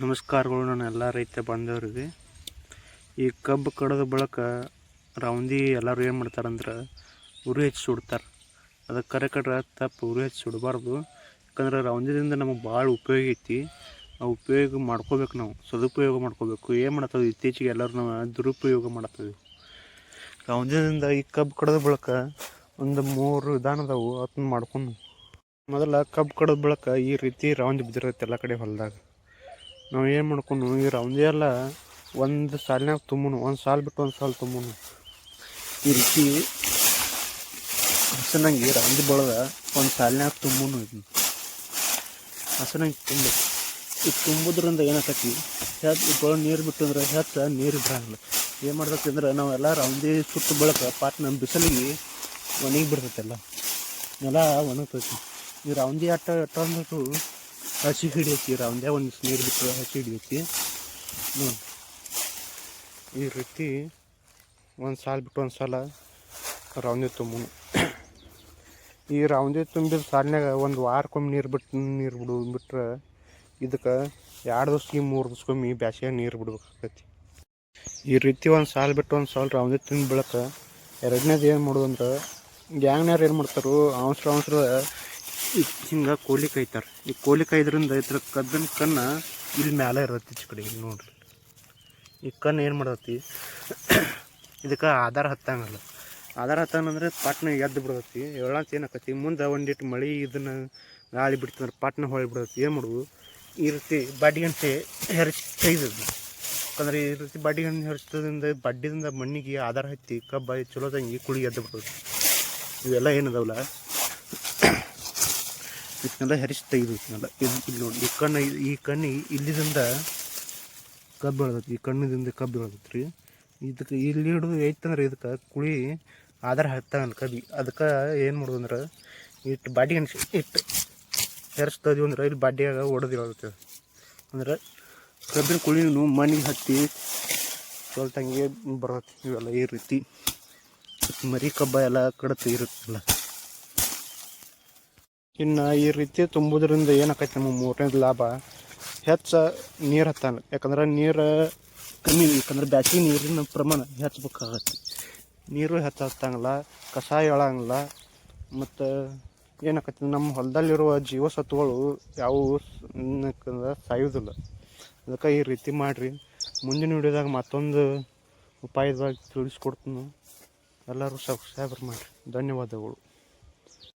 ನಮಸ್ಕಾರಗಳು ನಾನು ಎಲ್ಲ ರೈತ ಬಾಂಧವರಿಗೆ. ಈ ಕಬ್ಬು ಕಡದ ಬಳಕ ರೌಂದಿ ಎಲ್ಲರೂ ಏನು ಮಾಡ್ತಾರಂದ್ರೆ ಉರಿ ಹೆಚ್ಚು ಸುಡ್ತಾರೆ. ಅದಕ್ಕೆ ಕರೆ ಕಡ್ರ ತಪ್ಪು ಉರಿ ಹೆಚ್ಚು ಸುಡಬಾರ್ದು. ಯಾಕಂದ್ರೆ ರೌಂದಿದಿಂದ ನಮಗೆ ಭಾಳ ಉಪಯೋಗ ಐತಿ. ಆ ಉಪಯೋಗ ಮಾಡ್ಕೋಬೇಕು ನಾವು, ಸದುಪಯೋಗ ಮಾಡ್ಕೋಬೇಕು. ಏನು ಮಾಡ್ತದೆ ಇತ್ತೀಚೆಗೆ ಎಲ್ಲರೂ ನಾವು ದುರುಪಯೋಗ ಮಾಡ್ತೇವೆ. ರೌಂದಿದಿಂದ ಈ ಕಬ್ಬು ಕಡದ ಬಳಕ ಒಂದು ಮೂರು ವಿಧಾನದವು ಅದನ್ನ ಮಾಡ್ಕೊಂಡು. ಮೊದಲ ಕಬ್ಬು ಕಡದ ಬಳಕ ಈ ರೀತಿ ರೌಂದಿ ಬಿದ್ದಿರುತ್ತೆ ಎಲ್ಲ ಕಡೆ ಹೊಲದಾಗ. ನಾವು ಏನು ಮಾಡ್ಕೊಂಡು ಈ ರೌಂದಿ ಎಲ್ಲ ಒಂದು ಸಾಲಿನಾಗ ತುಂಬನು, ಒಂದು ಸಾಲು ಬಿಟ್ಟು ಒಂದು ಸಾಲು ತುಂಬನು. ಈ ರೀತಿ ಹಸನಂಗೆ ರೌಂದಿ ಬಳಗ ಒಂದು ಸಾಲಿನಾಗ ತುಂಬನು ಇದು ಹಸನಂಗೆ ತುಂಬ. ಈ ತುಂಬುದ್ರಿಂದ ಏನಾಕತಿ ಹೆಚ್ಚು ಬಳ ನೀರು ಬಿಟ್ಟಂದ್ರೆ ಹೆಚ್ಚು ನೀರು ಬಿಡಂಗಿಲ್ಲ ಏನು ಮಾಡ್ತೈತಿ ಅಂದ್ರೆ ನಾವೆಲ್ಲ ರೌಂದಿ ಸುಟ್ಟು ಬಳಕ ಪಾಟ್ ನಮ್ಮ ಬಿಸಿಲಿಗೆ ಒಣಗಿ ಬಿಡ್ತೈತೆಲ್ಲ, ನೆಲ ಒಣಗ್ತೈತಿ. ಈ ರೌಂದಿ ಆಟ ಎಟ್ಟು ಹಸಿ ಹಿಡಿಯೈತಿ ಒಂದೇ ಒಂದು ನೀರು ಬಿಟ್ಟು ಹಸಿ ಹಿಡಿಯೈತಿ ಹ್ಞೂ ಈ ರೀತಿ ಒಂದು ಸಾಲ ಬಿಟ್ಟು ಒಂದು ಸಲ ರೌಂದಿ ತುಂಬ ಈ ರೌಂದಿ ತುಂಬಿದ ಸಾಲಿನಾಗ ಒಂದು ವಾರಕ್ಕೊಮ್ಮೆ ನೀರು ಬಿಟ್ಟು ನೀರು ಬಿಡು ಬಿಟ್ರೆ ಇದಕ್ಕೆ ಎರಡು ದಿವ್ಸಕ್ಕೆ ಮೂರು ದಿವ್ಸಕ್ಕೊಮ್ಮೆ ಬ್ಯಾಸಿಗೆ ನೀರು ಬಿಡ್ಬೇಕಾಕೈತಿ ಈ ರೀತಿ ಒಂದು ಸಾಲ ಬಿಟ್ಟು ಒಂದು ಸಾಲು ರೌಂದಿ ತುಂಬ ಬೆಳಕ ಎರಡನೇದು ಏನು ಮಾಡೋದು ಅಂದ್ರೆ ಗ್ಯಾಂಗ್ನಾರು ಏನು ಮಾಡ್ತಾರೋ ಅವಸರ ಅವಸರ ಹಿಂಗೆ ಕೋಲಿ ಕಾಯ್ತಾರೆ ಈ ಕೋಲಿ ಕಾಯ್ದ್ರಿಂದ ಇದ್ರ ಕದ್ದಿನ ಕಣ್ಣು ಇಲ್ಲಿ ಮ್ಯಾಲೆ ಇರತ್ತೆ ಈ ಕಡೆ, ಇಲ್ಲಿ ನೋಡ್ರಿ. ಈ ಕಣ್ಣು ಏನು ಮಾಡತ್ತಿ ಇದಕ್ಕೆ ಆಧಾರ ಹತ್ತಂಗಲ್ಲ. ಆಧಾರ ಹತ್ತಂಗಂದ್ರೆ ಪಾಟ್ನ ಎದ್ದು ಬಿಡತ್ತಿ. ಎಳ್ಳಂತ ಏನಾಕತಿ ಮುಂದೆ ಒಂದಿಟ್ಟು ಮಳೆ ಇದನ್ನು ಗಾಳಿ ಬಿಡ್ತಂದ್ರೆ ಪಾಟ್ನ ಹೊಳಿ ಬಿಡತ್ತಿ. ಏನು ಮಾಡೋದು? ಈ ರೀತಿ ಬಾಡಿ ಗಂಟೆ ಹೆರಚಿ ಯಾಕಂದ್ರೆ ಈ ರೀತಿ ಬಾಡಿ ಗಂಟೆ ಹೆರಚದಿಂದ ಬಡ್ಡಿದಿಂದ ಮಣ್ಣಿಗೆ ಆಧಾರ ಹತ್ತಿ ಕಬ್ಬ ಚಲೋದಂಗೆ ಕುಳಿ ಎದ್ದು ಬಿಡ್ತೈತಿ. ಇವೆಲ್ಲ ಏನದಾವಲ್ಲ? ಇದನ್ನೆಲ್ಲ ಹರಿಸಿ ತೆಗೆದು ಇದನ್ನೆಲ್ಲ ಇದು ಇಲ್ಲಿ ನೋಡಿ, ಈ ಕಣ್ಣು ಈ ಕಣ್ಣು ಇಲ್ಲಿದಿಂದ ಕಬ್ಬು ಬೆಳೆದೈತಿ, ಈ ಕಣ್ಣಿದಿಂದ ಕಬ್ಬು ಬೆಳೆದೈತಿ ರೀ ಇದಕ್ಕೆ ಇಲ್ಲಿ ಹಿಡಿದು ಐತಂದ್ರೆ ಇದಕ್ಕೆ ಕುಳಿ ಆಧಾರ ಹಾಕ್ತಾನ ಕಬ್ಬಿ. ಅದಕ್ಕೆ ಏನು ಮಾಡೋದು ಅಂದ್ರೆ ಇಟ್ಟು ಬಾಡಿ ಅನ್ಸಿ ಇಟ್ಟು ಹೆರಿಸ್ತದ್ವಿ ಅಂದ್ರೆ ಇಲ್ಲಿ ಬಾಡಿಯಾಗ ಹೊಡೆದಿರುತ್ತೆ ಅಂದ್ರೆ ಕಬ್ಬಿನ ಕುಳಿನೂ ಮಣ್ಣಿಗೆ ಹತ್ತಿ ಸ್ವಲ್ಪಂಗೆ ಬರತ್ತೆ ಇವೆಲ್ಲ ಈ ರೀತಿ. ಮರಿ ಕಬ್ಬ ಎಲ್ಲ ಕಡತ ಇರುತ್ತಲ್ಲ. ಇನ್ನು ಈ ರೀತಿ ತುಂಬುವುದರಿಂದ ಏನಾಕೈತಿ ನಮ್ಮ ಮೂರನೇದು ಲಾಭ. ಹೆಚ್ಚು ನೀರು ಹತ್ತಾನ ಯಾಕಂದ್ರೆ ನೀರು ಕಮ್ಮಿ, ಯಾಕಂದ್ರೆ ಬ್ಯಾಸಿಗೆ ನೀರಿನ ಪ್ರಮಾಣ ಹೆಚ್ಚಬೇಕಾಗತ್ತೆ. ನೀರು ಹೆಚ್ಚು ಹತ್ತಂಗಿಲ್ಲ ಕಸ ಹೇಳಂಗಿಲ್ಲ ಮತ್ತು ಏನಾಕೈತಿ ನಮ್ಮ ಹೊಲದಲ್ಲಿರುವ ಜೀವಸತ್ವಗಳು ಯಾವುವು ಏನಕ್ಕಂದ್ರೆ ಸಾಯೋದಿಲ್ಲ. ಅದಕ್ಕೆ ಈ ರೀತಿ ಮಾಡಿರಿ. ಮುಂದಿನ ವಿಡಿಯೋದಾಗ ಮತ್ತೊಂದು ಉಪಾಯದಾಗ ತಿಳಿಸ್ಕೊಡ್ತೀನಿ. ಎಲ್ಲರೂ ಸಬ್ಸ್ಕ್ರೈಬರ್ ಮಾಡಿರಿ. ಧನ್ಯವಾದಗಳು.